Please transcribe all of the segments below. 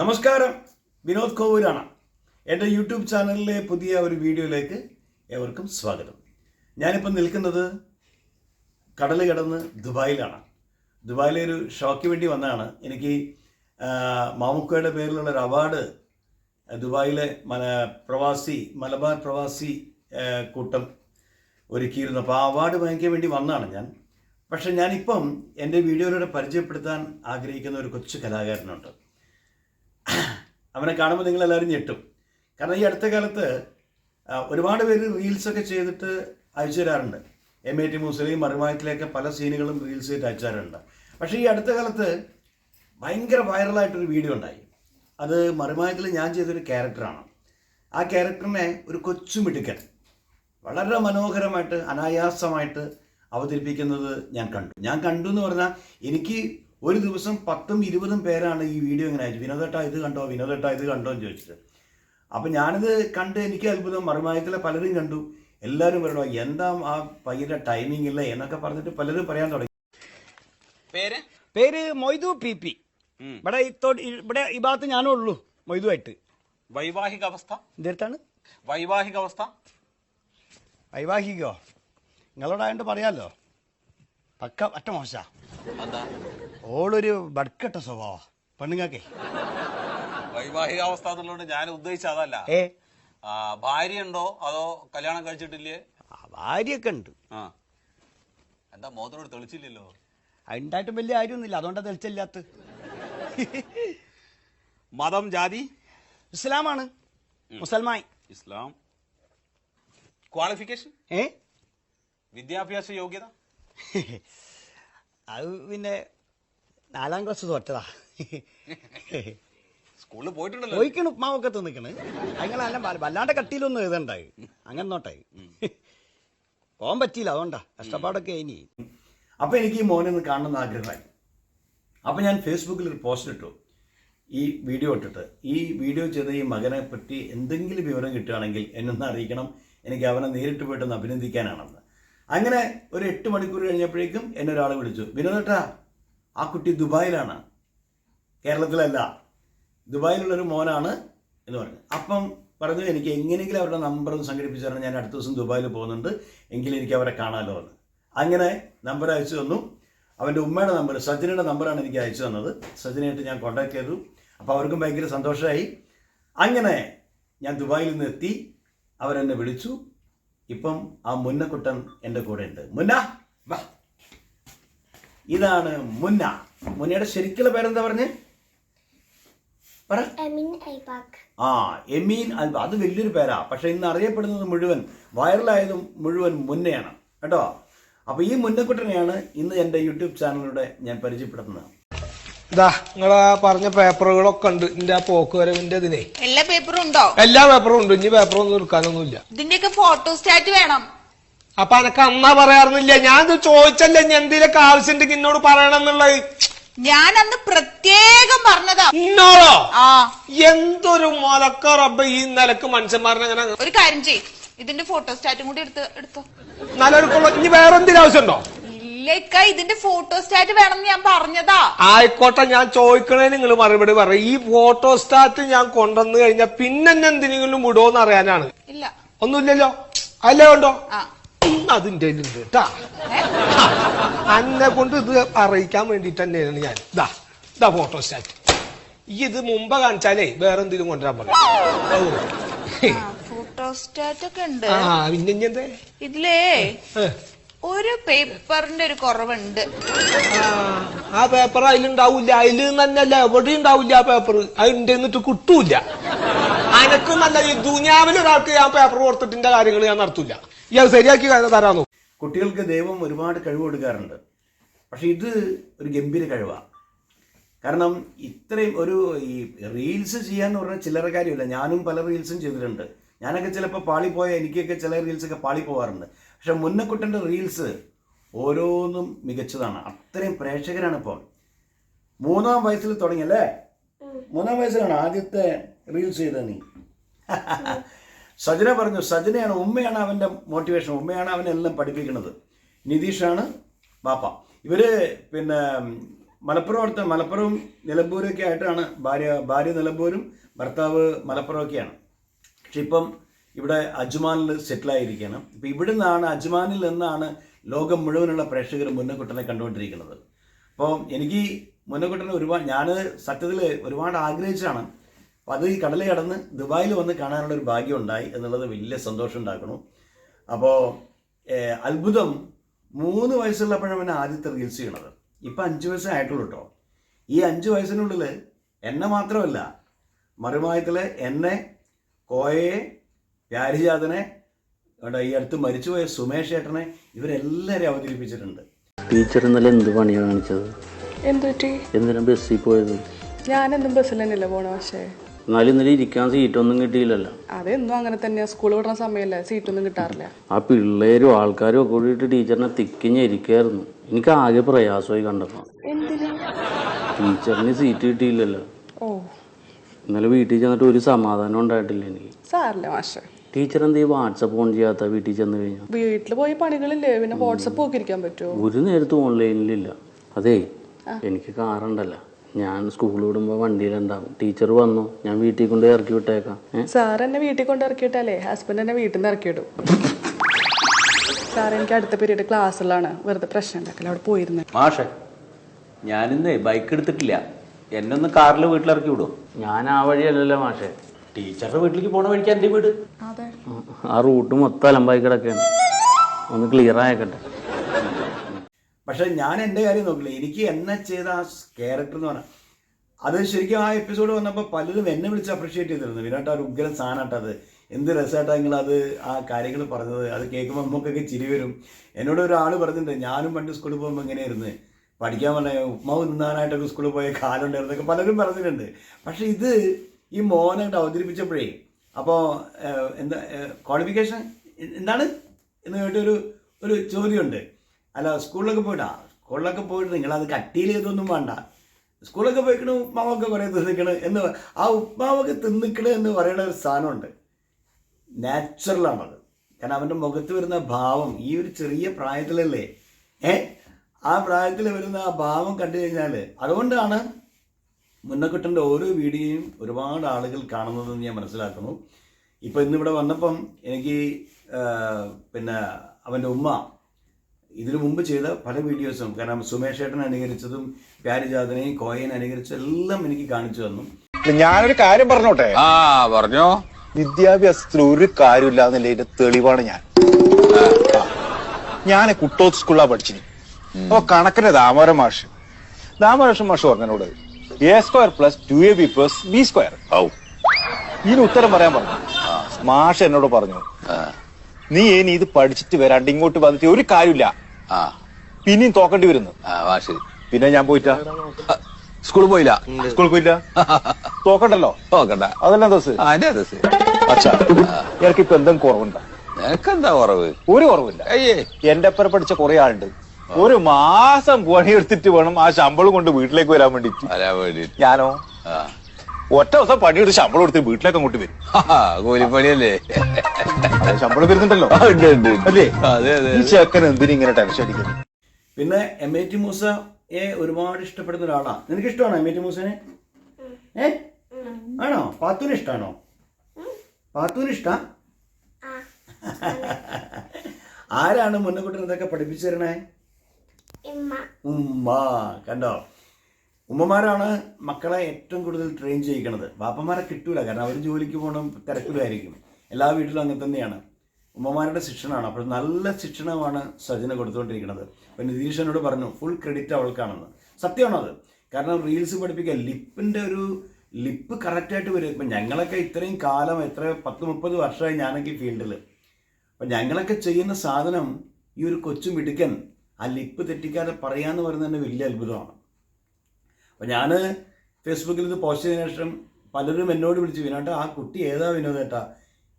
നമസ്കാരം. വിനോദ് കോവൂരാണ്. എന്റെ യൂട്യൂബ് ചാനലിലെ പുതിയ ഒരു വീഡിയോയിലേക്ക് ഏവർക്കും സ്വാഗതം. ഞാനിപ്പോൾ നിൽക്കുന്നത് കടൽ കിടന്ന് ദുബായിലാണ്. ദുബായിലെ ഒരു ഷോയ്ക്ക് വേണ്ടി വന്നതാണ്. എനിക്ക് മാമുക്കയുടെ പേരിലുള്ള ഒരു അവാർഡ് ദുബായിലെ മല പ്രവാസി മലബാർ പ്രവാസി കൂട്ടം ഒരുക്കിയിരുന്നു. അപ്പോൾ ആ അവാർഡ് വാങ്ങിക്കാൻ വേണ്ടി വന്നതാണ് ഞാൻ. പക്ഷേ ഞാനിപ്പം എന്റെ വീഡിയോയിലൂടെ പരിചയപ്പെടുത്താൻ ആഗ്രഹിക്കുന്ന ഒരു കൊച്ചു കലാകാരനുണ്ട്. അവനെ കാണുമ്പോൾ നിങ്ങൾ എല്ലാവരും ഞെട്ടും. കാരണം ഈ അടുത്ത കാലത്ത് ഒരുപാട് പേര് റീൽസൊക്കെ ചെയ്തിട്ട് അയച്ചു തരാറുണ്ട് എം എ ടി മുസ്ലിം മറുമായത്തിലേക്ക് പല സീനുകളും റീൽസ് ചെയ്തിട്ട് അയച്ചു തരാറുണ്ട് പക്ഷേ ഈ അടുത്ത കാലത്ത് ഭയങ്കര വൈറലായിട്ടൊരു വീഡിയോ ഉണ്ടായി. അത് മറുമായത്തിൽ ഞാൻ ചെയ്തൊരു ക്യാരക്ടറാണ് ആ ക്യാരക്ടറിനെ ഒരു കൊച്ചു മിടുക്കൻ വളരെ മനോഹരമായിട്ട് അനായാസമായിട്ട് അവതരിപ്പിക്കുന്നത് ഞാൻ കണ്ടു. ഞാൻ കണ്ടു എന്ന് പറഞ്ഞാൽ എനിക്ക് ഒരു ദിവസം പത്തും ഇരുപതും പേരാണ് ഈ വീഡിയോ ഇങ്ങനെ അയച്ചു വിനോദേട്ടാ ഇത് കണ്ടോ? വിനോദേട്ടാ ഇത് കണ്ടോ? എന്ന് ചോദിച്ചിട്ട് അപ്പം ഞാനിത് കണ്ട് എനിക്ക് അത്ഭുതം. മറുമായത്തിലെ പലരും കണ്ടു. എല്ലാവരും പറയണോ എന്താ ആ പയ്യന്റെ ടൈമിംഗ് ഇല്ല? എന്നൊക്കെ പറഞ്ഞിട്ട് പലരും പറയാൻ തുടങ്ങി. പേര്? പേര് മൊയ്തു പി പി. ഇവിടെ ഇത്തോട്ട് ഇവിടെ ഈ ഭാഗത്ത് ഞാനേ ഉള്ളൂ മൊയ്തുവായിട്ട്. വൈവാഹിക അവസ്ഥ? ഇതെടുത്താണ് വൈവാഹിക അവസ്ഥ? വൈവാഹികോ? നിങ്ങളോടായോണ്ട് പറയാലോ. പക്ക ഒറ്റ മോശ. എന്താ? ഓളൊരു ബഡ്കെട്ട സ്വഭാവ. പെണ്ണുങ്ങൾക്കേ. വൈവാഹിക അവസ്ഥ എന്നുള്ളതുകൊണ്ട് ഞാൻ ഉദ്ദേശിച്ച അതല്ല. ഏ? ഭാര്യ ഉണ്ടോ അതോ കല്യാണം കഴിച്ചിട്ടില്ലേ? ഭാര്യയൊക്കെ ഉണ്ട്. ആ. എന്താ മോതിരോട് തെളിച്ചില്ലല്ലോ? ഉണ്ടായിട്ടും വലിയ കാര്യമൊന്നുമില്ല. അതുകൊണ്ടാ തെളിച്ചില്ലാത്ത. മതം ജാതി? ഇസ്ലാമാണ്. മുസൽമാൻ. ഇസ്ലാം. ക്വാളിഫിക്കേഷൻ ഏ? വിദ്യാഭ്യാസ യോഗ്യത? അത് പിന്നെ നാലാം ക്ലാസ് തോറ്റതാ സ്കൂളിൽ പോയിട്ടുണ്ടല്ലോ. പോയിക്കണ് ഉപ്മാവൊക്കെ തിന്നിക്കണ് അങ്ങനെ അല്ല വല്ലാണ്ട് കട്ടിയിലൊന്നും എഴുതണ്ടായി. അങ്ങനെ നോട്ടായി പോകാൻ പറ്റിയില്ല അതുകൊണ്ടാ. കഷ്ടപ്പാടൊക്കെ ഇനി. അപ്പൊ എനിക്ക് ഈ മോനെ ഒന്ന് കാണണമെന്ന് ആഗ്രഹമായി. അപ്പൊ ഞാൻ ഫേസ്ബുക്കിൽ ഒരു പോസ്റ്റ് ഇട്ടു. ഈ വീഡിയോ ഇട്ടിട്ട്. ഈ വീഡിയോ ചെയ്ത ഈ മകനെ പറ്റി എന്തെങ്കിലും വിവരം കിട്ടുകയാണെങ്കിൽ എന്നൊന്ന് അറിയിക്കണം. എനിക്ക് അവനെ നേരിട്ട് പോയിട്ടൊന്ന് അഭിനന്ദിക്കാനാണെന്ന്. അങ്ങനെ ഒരു എട്ട് മണിക്കൂർ കഴിഞ്ഞപ്പോഴേക്കും എന്നെ ഒരാൾ വിളിച്ചു. വിനോദേട്ടാ ആ കുട്ടി ദുബായിലാണ്. കേരളത്തിലല്ല. ദുബായിലുള്ളൊരു മോനാണ് എന്ന് പറഞ്ഞു. അപ്പം പറഞ്ഞു എനിക്ക് എങ്ങനെയെങ്കിലും അവരുടെ നമ്പർ സംഘടിപ്പിച്ചു തരണം ഞാൻ അടുത്ത ദിവസം ദുബായിൽ പോകുന്നുണ്ട്. എങ്കിലും എനിക്ക് അവരെ കാണാമല്ലോ എന്ന്. അങ്ങനെ നമ്പർ അയച്ചു തന്നു. അവന്റെ ഉമ്മയുടെ നമ്പർ സജിനയുടെ നമ്പറാണ് എനിക്ക് അയച്ചു തന്നത്. സജിനായിട്ട് ഞാൻ കോൺടാക്ട് ചെയ്തു. അപ്പോൾ അവർക്കും ഭയങ്കര സന്തോഷമായി. അങ്ങനെ ഞാൻ ദുബായിൽ നിന്ന് എത്തി. അവരെന്നെ വിളിച്ചു. ഇപ്പം ആ മുന്നക്കുട്ടൻ എന്റെ കൂടെ ഉണ്ട്. മുന്ന വാ. ഇതാണ് മുന്ന. മുന്നയുടെ ശരിക്കുള്ള പേരെന്താ പറഞ്ഞ്? ആ എമീൻ അൽബ. അത് വലിയൊരു പേരാ. പക്ഷെ ഇന്ന് അറിയപ്പെടുന്നത് മുഴുവൻ വൈറലായതും മുഴുവൻ മുന്നയാണ്. കേട്ടോ? അപ്പോൾ ഈ മുന്നക്കുട്ടനെയാണ് ഇന്ന് എന്റെ യൂട്യൂബ് ചാനലിലൂടെ ഞാൻ പരിചയപ്പെടുത്തുന്നത്. ഇതാ നിങ്ങളെ പറഞ്ഞ പേപ്പറുകളൊക്കെ ഉണ്ട്. എന്റെ ആ പോക്ക് വരവിന്റെ ഇതിനെ. എല്ലാ പേപ്പറും ഉണ്ടോ? എല്ലാ പേപ്പറും ഉണ്ട്. ഇനി പേപ്പറൊന്നും എടുക്കാനൊന്നുമില്ല. ഇതിന്റെയൊക്കെ ഫോട്ടോ സ്റ്റാറ്റ് വേണം. അപ്പൊ അനക്ക് അന്നാ പറയാറുന്നില്ല. ഞാൻ ചോദിച്ചല്ലേ ഞാൻ എന്തെങ്കിലുമൊക്കെ ആവശ്യമുണ്ടെങ്കിൽ എന്നോട് പറയണം എന്നുള്ളത് ഞാൻ അന്ന് പ്രത്യേകം പറഞ്ഞതാ. ഇന്നോളോ ആ. എന്തൊരു മുലക്ക റബ്ബ ഈ നിലയ്ക്ക് മനുഷ്യന്മാരനെ അങ്ങനെ ഒരു കാര്യം ചെയ് ഇതിന്റെ ഫോട്ടോ സ്റ്റാറ്റും കൂടി എടുത്ത് എടുത്തോ. നിലനിൽക്കുള്ള. ഇനി വേറെ എന്തെങ്കിലും ആവശ്യമുണ്ടോ ഇല്ലേക്ക ഇതിന്റെ ഫോട്ടോസ്റ്റാറ്റ് വേണം ഞാൻ പറഞ്ഞതാ. ആയിക്കോട്ടെ ഞാൻ ചോദിക്കണേ നിങ്ങൾ മറുപടി പറ ഈ ഫോട്ടോസ്റ്റാറ്റ് ഞാൻ കൊണ്ടുവന്നു കഴിഞ്ഞാൽ പിന്നെ എന്നെ എന്തിനെങ്കിലും വിടുമോന്ന് അറിയാനാണ്. ഇല്ല. ഒന്നുമില്ലല്ലോ. അല്ലേ ഉണ്ടോ ആ. അതിന്റെ ഉണ്ട് കേട്ടാ. അന്നെ കൊണ്ട് ഇത് അറിയിക്കാൻ വേണ്ടിട്ട് തന്നെയാണ് ഞാൻ. ഇതാ ഇതാ ഫോട്ടോസ്റ്റാറ്റ് ഈ ഇത് മുമ്പ് കാണിച്ചാലേ വേറെ എന്തെങ്കിലും കൊണ്ടുവരാൻ പറയാം. ഫോട്ടോസ്റ്റാറ്റ് ഒക്കെ ഉണ്ട്. ആ പിന്നെ ഇനി എന്തേ? ഇതിലേ ഒരു പേപ്പറിന്റെ ഒരു കുറവുണ്ട്. ആ, ആ പേപ്പർ അതിലുണ്ടാവൂല അതിൽ തന്നെയല്ല എവിടെ ഉണ്ടാവില്ല ആ പേപ്പർ. അതിന്റെ എന്നിട്ട് കിട്ടൂല അനക്കും നല്ല ഈ ദുനിയാവിൽ ഒരാൾക്ക് ഞാൻ പേപ്പർ കൊടുത്തിട്ടിന്റെ കാര്യങ്ങൾ ഞാൻ നടത്തൂല ഈ അത് ശരിയാക്കി തരാന്നു കുട്ടികൾക്ക് ദൈവം ഒരുപാട് കഴിവ് കൊടുക്കാറുണ്ട്. പക്ഷെ ഇത് ഒരു ഗംഭീര കഴിവാണ് കാരണം ഇത്രയും ഒരു ഈ റീൽസ് ചെയ്യാന്ന് പറഞ്ഞാൽ ചില്ലറ കാര്യമില്ല. ഞാനും പല റീൽസും ചെയ്തിട്ടുണ്ട്. ഞാനൊക്കെ ചിലപ്പോൾ പാളിപ്പോയ എനിക്കൊക്കെ ചില റീൽസൊക്കെ പാളി പോകാറുണ്ട് പക്ഷെ മുന്നക്കുട്ടന്റെ റീൽസ് ഓരോന്നും മികച്ചതാണ്. അത്രയും പ്രേക്ഷകരാണ് ഇപ്പോൾ. മൂന്നാം വയസ്സിൽ തുടങ്ങിയല്ലേ? മൂന്നാം വയസ്സിലാണ് ആദ്യത്തെ റീൽസ് ചെയ്തത് നീ. സജന പറഞ്ഞു സജനയാണ് ഉമ്മയാണ് അവന്റെ മോട്ടിവേഷൻ ഉമ്മയാണ് അവനെ എല്ലാം പഠിപ്പിക്കുന്നത്. നിതീഷാണ് ബാപ്പ. ഇവർ പിന്നെ മലപ്പുറം അടുത്ത മലപ്പുറവും നിലമ്പൂരൊക്കെ ആയിട്ടാണ് ഭാര്യ ഭാര്യ നിലമ്പൂരും ഭർത്താവ് മലപ്പുറമൊക്കെയാണ്. പക്ഷെ ഇപ്പം ഇവിടെ അജ്മാനിൽ സെറ്റിലായിരിക്കുകയാണ് ഇപ്പം ഇവിടെ നിന്നാണ് അജ്മാനിൽ നിന്നാണ് ലോകം മുഴുവനുള്ള പ്രേക്ഷകർ മുന്നക്കുട്ടനെ കണ്ടുകൊണ്ടിരിക്കുന്നത്. അപ്പോൾ എനിക്ക് മുന്നക്കുട്ടനെ ഒരുപാട് ഞാൻ സത്യത്തിൽ ഒരുപാട് ആഗ്രഹിച്ചാണ് അപ്പോൾ അത് ഈ കടൽ കടന്ന് ദുബായിൽ വന്ന് കാണാനുള്ള ഒരു ഭാഗ്യം ഉണ്ടായി എന്നുള്ളത് വലിയ സന്തോഷം ഉണ്ടാക്കണം അപ്പോൾ അത്ഭുതം മൂന്ന് വയസ്സുള്ളപ്പോഴാണ് അവൻ ആദ്യത്തെ റീൽസ് ചെയ്യണത് ഇപ്പം അഞ്ച് വയസ്സേ ആയിട്ടുള്ളൂ കേട്ടോ ഈ അഞ്ച് വയസ്സിനുള്ളിൽ എന്നെ മാത്രമല്ല മറുമായത്തിൽ എന്നെ കോയയെ പ്യാരിജാതനെ ഇവിടെ ഈ അടുത്ത് മരിച്ചുപോയ സുമേഷ് ഏട്ടനെ ഇവരെല്ലാരും അവതരിപ്പിച്ചിട്ടുണ്ട്. ടീച്ചർ ഇന്നലെ എന്ത് പണിയാണ് കാണിച്ചത്? എന്തിനാ ബസ്സിൽ പോയത്? ഞാനെന്നും ബസ്സിൽ തന്നെയല്ലേ പോണ പക്ഷേ. എന്നാലും ഇന്നലെ ഇരിക്കാൻ സീറ്റൊന്നും കിട്ടിയില്ലല്ലോ. അതെന്നും അങ്ങനെ തന്നെയാ. സ്കൂൾ വിടുന്ന സമയമല്ലേ സീറ്റൊന്നും കിട്ടാറില്ല. ആ പിള്ളേരും ആൾക്കാരും ഒക്കെ കൂടിയിട്ട് ടീച്ചറിനെ തിക്കിഞ്ഞിരിക്കായിരുന്നു. എനിക്ക് ആകെ പ്രയാസമായി കണ്ടപ്പോ ടീച്ചറിന് സീറ്റ് കിട്ടിയില്ലല്ലോ. ഓ. ഇന്നലെ വീട്ടിൽ ചെന്നിട്ട് ഒരു സമാധാനം ഉണ്ടായിട്ടില്ല എനിക്ക്. സാറില്ല മാഷെ? ടീച്ചർ എന്ത് വാട്സപ്പ് ഓൺ ചെയ്യാത്ത വീട്ടിൽ ചെന്ന് കഴിഞ്ഞാൽ വീട്ടിൽ പോയി പണികളില്ലേ? പിന്നെ വാട്സപ്പ് നോക്കിയിരിക്കാൻ പറ്റുമോ? ഒരു നേരത്തും ഓൺലൈനിലില്ല. അതേ എനിക്ക് കാറുണ്ടല്ലോ. ഞാൻ സ്കൂളിൽ വിടുമ്പോൾ വണ്ടിയിലുണ്ടാവും ടീച്ചർ വന്നു. ഞാൻ വീട്ടിൽ കൊണ്ട് ഇറക്കി വിട്ടേക്കാം. സാർ എന്നെ വീട്ടിൽ കൊണ്ട് ഇറക്കിയിട്ടല്ലേ ഹസ്ബൻഡ് എന്നെ വീട്ടിൽ നിന്ന് ഇറക്കിയിടും സാർ എനിക്ക് അടുത്ത പീരീഡ് ക്ലാസ്സിലാണ് വെറുതെ പ്രശ്നം ഉണ്ടാക്കില്ല? അവിടെ പോയിരുന്നു. മാഷെ ഞാനിന്ന് ബൈക്ക് എടുത്തിട്ടില്ല. എന്നെ ഒന്ന് കാറിൽ വീട്ടിലിറക്കി വിടും. ഞാൻ ആ വഴിയല്ലല്ലോ മാഷേ. ടീച്ചറുടെ വീട്ടിലേക്ക് പോണ വഴിക്ക് എന്റെ വീട്? അതെ. ആ റൂട്ട് മൊത്തം അലമ്പായി കിടക്കുകയാണ് ഒന്ന് ക്ലിയർ ആയക്കട്ടെ. പക്ഷെ ഞാൻ എന്റെ കാര്യം നോക്കില്ല. എനിക്ക് എന്നെ ചെയ്ത ആ ക്യാരക്ടർ എന്ന് പറഞ്ഞാൽ അത് ശരിക്കും ആ എപ്പിസോഡ് വന്നപ്പോൾ പലരും എന്നെ വിളിച്ച് അപ്രീഷിയേറ്റ് ചെയ്തിരുന്നു. വിരാട്ട് ആ ഒരു ഉഗ്രൻ സാധനമായിട്ട് അത്. എന്ത് രസമായിട്ടാണ് നിങ്ങൾ അത് ആ കാര്യങ്ങൾ പറഞ്ഞത്. അത് കേൾക്കുമ്പോൾ നമുക്കൊക്കെ ചിരി വരും. എന്നോട് ഒരാൾ പറഞ്ഞിട്ടുണ്ട് ഞാനും പണ്ട് സ്കൂളിൽ പോകുമ്പോൾ എങ്ങനെയായിരുന്നു? പഠിക്കാൻ പറഞ്ഞ ഉപ്മാവ് തിന്നാനായിട്ടൊക്കെ സ്കൂളിൽ പോയ കാലം ഉണ്ടായിരുന്നൊക്കെ പലരും പറഞ്ഞിട്ടുണ്ട്. പക്ഷെ ഇത് ഈ മോനായിട്ട് അവതരിപ്പിച്ചപ്പോഴേ അപ്പോൾ എന്താ ക്വാളിഫിക്കേഷൻ എന്താണ് എന്ന് കേട്ടൊരു ഒരു ചോദ്യമുണ്ട്. അല്ല സ്കൂളിലൊക്കെ പോയിട്ടാ? സ്കൂളിലൊക്കെ പോയിട്ട് നിങ്ങളത് കട്ടിയിൽ ചെയ്തൊന്നും വേണ്ട. സ്കൂളൊക്കെ പോയിക്കണ ഉപ്മാവൊക്കെ കുറേ തിന്നിക്കണ് എന്ന് ആ ഉപ്മാവൊക്കെ തിന്നിക്കണ് എന്ന് പറയുന്ന ഒരു സാധനമുണ്ട്. നാച്ചുറലാണത് കാരണം അവന്റെ മുഖത്ത് വരുന്ന ഭാവം ഈ ഒരു ചെറിയ പ്രായത്തിലല്ലേ ഏ? ആ പ്രായത്തിൽ വരുന്ന ആ ഭാവം കണ്ടു കഴിഞ്ഞാൽ അതുകൊണ്ടാണ് മുന്നക്കുട്ടന്റെ ഓരോ വീഡിയോയും ഒരുപാട് ആളുകൾ കാണുന്നതെന്ന് ഞാൻ മനസ്സിലാക്കുന്നു. ഇപ്പോൾ ഇന്നിവിടെ വന്നപ്പം എനിക്ക് പിന്നെ അവന്റെ ഉമ്മ ഇതിനു മുമ്പ് ചെയ്ത പല വീഡിയോസും കാരണം സുമേഷേട്ടൻ അനുകരിച്ചതും പ്യാരിജാതനെയും കോയൻ അനുകരിച്ചതും എല്ലാം എനിക്ക് കാണിച്ചു തന്നു. ഞാനൊരു കാര്യം പറഞ്ഞോട്ടെ? ആ പറഞ്ഞോ. വിദ്യാഭ്യാസത്തിൽ ഒരു കാര്യമില്ല എന്നുള്ളതിന്റെ തെളിവാണ് ഞാൻ. ഞാൻ കുട്ടോത്ത് സ്കൂളിലാണ് പഠിച്ചിനി. അപ്പൊ കണക്കിന് ദാമോര മാഷ്. ദാമോദരൻ മാഷ് പറഞ്ഞോട് a square plus two a b plus b square ഔ. ഇതിന് ഉത്തരം പറയാൻ പറഞ്ഞു. മാഷ് എന്നോട് പറഞ്ഞു. നീ ഇനി ഇത് പഠിച്ചിട്ട് വരാണ്ട് ഇങ്ങോട്ട് വന്നിട്ട് ഒരു കാര്യമില്ല. പിന്നെയും തോക്കേണ്ടി വരുന്നു. പിന്നെ ഞാൻ പോയിട്ടാ? സ്കൂളിൽ പോയില്ല. സ്കൂളിൽ പോയില്ല തോക്കണ്ടല്ലോ? തോക്കണ്ട. അതെല്ലാം ദിവസം ആ എന്റെ അതെ അച്ഛാ ഇയാൾക്ക് ഇപ്പൊ എന്തെങ്കിലും കുറവുണ്ടോ. എന്താ കുറവ്? ഒരു കുറവില്ല എന്റെ അപ്പുറം പഠിച്ച കുറെ ആളുണ്ട്. ഒരു മാസം പണിയെടുത്തിട്ട് വേണം ആ ശമ്പളം കൊണ്ട് വീട്ടിലേക്ക് വരാൻ വേണ്ടി വരാൻ വേണ്ടിട്ട് ഞാനോ? ഒറ്റ ദിവസം പണിയെടുത്ത് ശമ്പളം എടുത്ത് വീട്ടിലേക്ക് അങ്ങോട്ട് വരും. കൂലിപ്പണിയല്ലേ? ശമ്പളം വരുന്നുണ്ടല്ലോ. അല്ലേ? അതെ അതെ ഈ ചെക്കൻ എന്തിനും ഇങ്ങനെ ടെൻഷൻ അടിക്കുന്നത് പിന്നെ എം എ ടി മൂസയെ ഒരുപാട് ഇഷ്ടപ്പെടുന്ന ഒരാളാണ് നിനക്ക് ഇഷ്ടമാണോ എം എ ടി മൂസനെ? ഏ? ആണോ? പാത്തൂന് ഇഷ്ടമാണോ പാത്തൂന് ഇഷ്ട? ആരാണ് മുന്നക്കുട്ടൻ ഇതൊക്കെ പഠിപ്പിച്ചു തരണേ? ഉമ്മ. കണ്ടോ? ഉമ്മമാരാണ് മക്കളെ ഏറ്റവും കൂടുതൽ ട്രെയിൻ ചെയ്യിക്കണത്. ബാപ്പന്മാരെ കിട്ടൂല. കാരണം അവർ ജോലിക്ക് പോകണം തിരക്കിലായിരിക്കും. എല്ലാ വീട്ടിലും അങ്ങനെ തന്നെയാണ്. ഉമ്മമാരുടെ ശിക്ഷണമാണ്. അപ്പോൾ നല്ല ശിക്ഷണമാണ് സജന കൊടുത്തുകൊണ്ടിരിക്കുന്നത്. അപ്പോൾ നിതീഷനോട് പറഞ്ഞു ഫുൾ ക്രെഡിറ്റ് അവൾക്കാണെന്ന്. സത്യമാണത്. കാരണം റീൽസ് പഠിപ്പിക്കുക ലിപ്പിന്റെ ഒരു ലിപ്പ് കറക്റ്റായിട്ട് വരും. ഇപ്പം ഞങ്ങളൊക്കെ ഇത്രയും കാലം എത്ര പത്ത് മുപ്പത് വർഷമായി ഞാനൊക്കെ ഫീൽഡിൽ അപ്പം ഞങ്ങളൊക്കെ ചെയ്യുന്ന സാധനം ഈ ഒരു കൊച്ചു മിടുക്കൻ ആ ലിപ്പ് തെറ്റിക്കാതെ പറയാന്ന് പറയുന്നത് തന്നെ വലിയ അത്ഭുതമാണ്. അപ്പം ഞാൻ ഫേസ്ബുക്കിൽ ഇത് പോസ്റ്റ് ചെയ്തതിനു ശേഷം പലരും എന്നോട് വിളിച്ചു വിനോട്ടാ ആ കുട്ടി ഏതാ വിനോദേട്ടാ?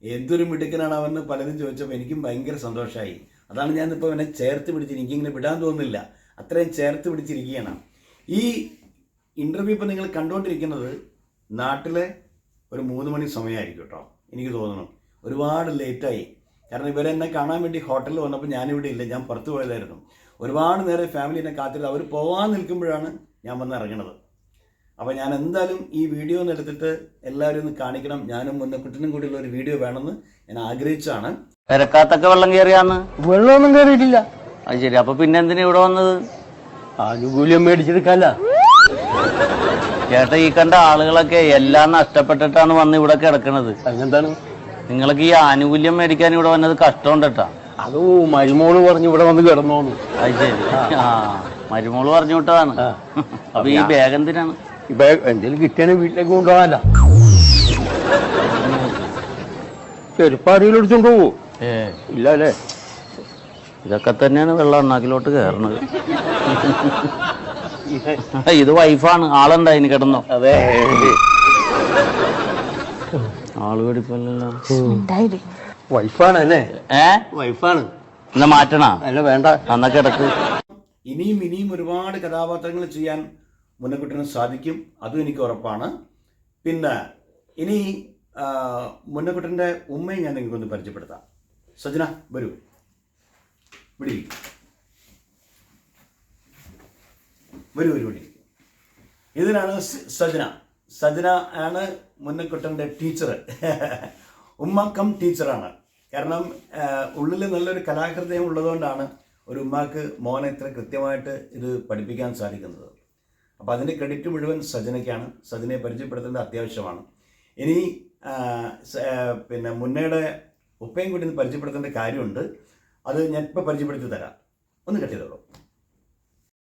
എന്തൊരു മിടുക്കനാണ് അവൻ പലരും ചോദിച്ചപ്പോൾ എനിക്കും ഭയങ്കര സന്തോഷമായി അതാണ് ഞാനിപ്പോൾ അവനെ ചേർത്ത് പിടിച്ച് എനിക്കിങ്ങനെ വിടാൻ തോന്നുന്നില്ല. അത്രയും ചേർത്ത് പിടിച്ചിരിക്കുകയാണ്. ഈ ഇന്റർവ്യൂ ഇപ്പോൾ നിങ്ങൾ കണ്ടുകൊണ്ടിരിക്കുന്നത് നാട്ടിലെ ഒരു മൂന്ന് മണി സമയമായിരിക്കും കേട്ടോ എനിക്ക് തോന്നുന്നു. ഒരുപാട് ലേറ്റായി കാരണം ഇവരെന്നെ കാണാൻ വേണ്ടി ഹോട്ടലിൽ വന്നപ്പോൾ ഞാനിവിടെ ഇല്ല ഞാൻ പുറത്ത് പോയതായിരുന്നു. ഒരുപാട് നേരം ഫാമിലി എന്നെ കാത്തിരുത് അവർ പോകാൻ നിൽക്കുമ്പോഴാണ് ഞാൻ വന്ന് ഇറങ്ങണത്. അപ്പോൾ ഞാൻ എന്തായാലും ഈ വീഡിയോ ഒന്ന് എടുത്തിട്ട് എല്ലാവരും ഒന്ന് കാണിക്കണം. ഞാനും മുന്നക്കുട്ടനും കൂടിയുള്ള ഒരു വീഡിയോ വേണമെന്ന് ഞാൻ ആഗ്രഹിച്ചാണ്. പെരക്കാത്തൊക്കെ വെള്ളം കയറിയാന്ന്? വെള്ളമൊന്നും കയറിയിട്ടില്ല. അത് ശരി. അപ്പൊ പിന്നെ എന്തിനാ ഇവിടെ വന്നത്? ആനുകൂല്യം മേടിച്ചെടുക്കല്ല. ചേട്ടാ ഈ കണ്ട ആളുകളൊക്കെ എല്ലാം നഷ്ടപ്പെട്ടിട്ടാണ് വന്ന് ഇവിടെ കിടക്കണത്. അങ്ങനെന്താണ് നിങ്ങൾക്ക് ഈ ആനുകൂല്യം മേടിക്കാൻ ഇവിടെ വന്നത് കഷ്ടമുണ്ടട്ടാ അത് മരുമോൾ പറഞ്ഞു ഇവിടെ വന്ന് കിടന്നോന്നു. അത് ശരി. ആ. മരുമോൾ പറഞ്ഞു വിട്ടതാണ്. അപ്പൊ ഈ ബാഗ് എന്തിനാണ്? ഇപ്പൊ എന്തെങ്കിലും കിട്ടിയാലും വീട്ടിലേക്ക് കൊണ്ടുപോകാനല്ല. ചെരുപ്പാടിയിൽ എടുത്തോണ്ട് പോവോ? ഏ. ഇല്ല അല്ലേ ഇതൊക്കെ തന്നെയാണ് വെള്ളം എണ്ണാക്കിലോട്ട് കയറണത് ഇത് വൈഫാണ് ആളുണ്ടായിന് കിടന്നോ? അതെ. ആൾ പിടിപ്പല്ലോ വൈഫാണ് അല്ലേ ഏ? വൈഫാണ്. എന്നാ മാറ്റണ? അല്ല വേണ്ട. എന്നാ കിടക്ക്? ഇനിയും ഇനിയും ഒരുപാട് കഥാപാത്രങ്ങൾ ചെയ്യാൻ മുന്നക്കുട്ടന് സാധിക്കും. അതും എനിക്ക് ഉറപ്പാണ്. പിന്നെ ഇനി മുന്നക്കുട്ടന്റെ മുന്നക്കുട്ടന്റെ ഉമ്മയെ ഞാൻ നിങ്ങൾക്കൊന്ന് പരിചയപ്പെടുത്താം. സജന വരൂ. വിടി വരൂ വരൂ വിടി ഇതിനാണ് സജന സജന ആണ് മുന്നക്കുട്ടന്റെ ടീച്ചർ ഉമ്മ കം ടീച്ചറാണ്. കാരണം ഉള്ളിൽ നല്ലൊരു കലാഹൃദയം ഉള്ളതുകൊണ്ടാണ് ഒരു ഉമ്മാക്ക് മോനെ ഇത്ര കൃത്യമായിട്ട് ഇത് പഠിപ്പിക്കാൻ സാധിക്കുന്നത്. അപ്പോൾ അതിന്റെ ക്രെഡിറ്റ് മുഴുവൻ സജനയ്ക്കാണ്. സജനയെ പരിചയപ്പെടുത്തേണ്ടത് അത്യാവശ്യമാണ്. ഇനി പിന്നെ മുന്നയുടെ ഉപ്പയും കൂടി ഒന്ന് പരിചയപ്പെടുത്തേണ്ട കാര്യമുണ്ട്. അത് ഞാൻ ഇപ്പോൾ പരിചയപ്പെടുത്തി തരാം. ഒന്ന് കെട്ടിയതോളൂ